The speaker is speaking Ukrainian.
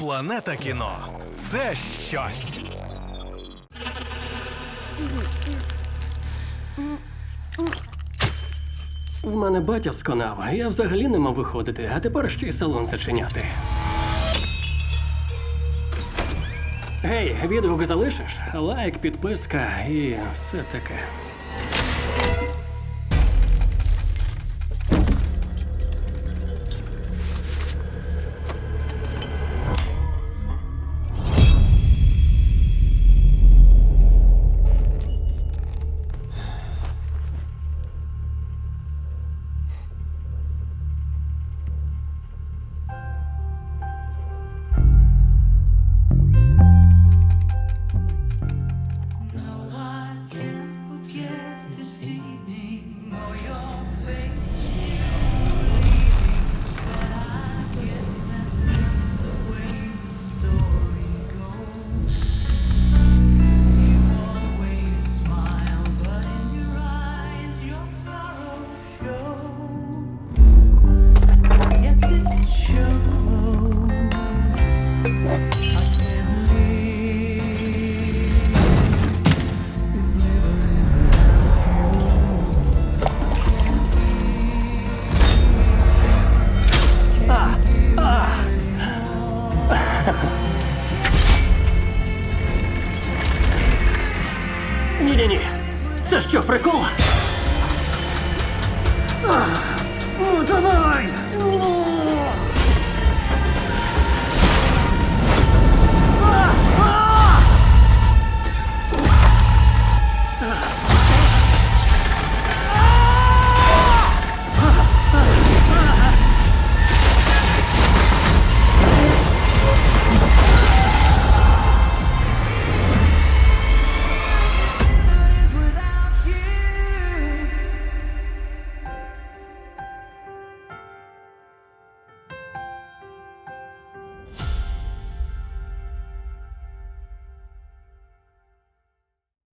Планета кіно це щось. В мене батя сконав, я взагалі не мав виходити, а тепер ще й салон зачиняти. Гей, відгук залишиш? Лайк, підписка і все таке. Ні-ні-ні. Це що, прикол? Ну, давай!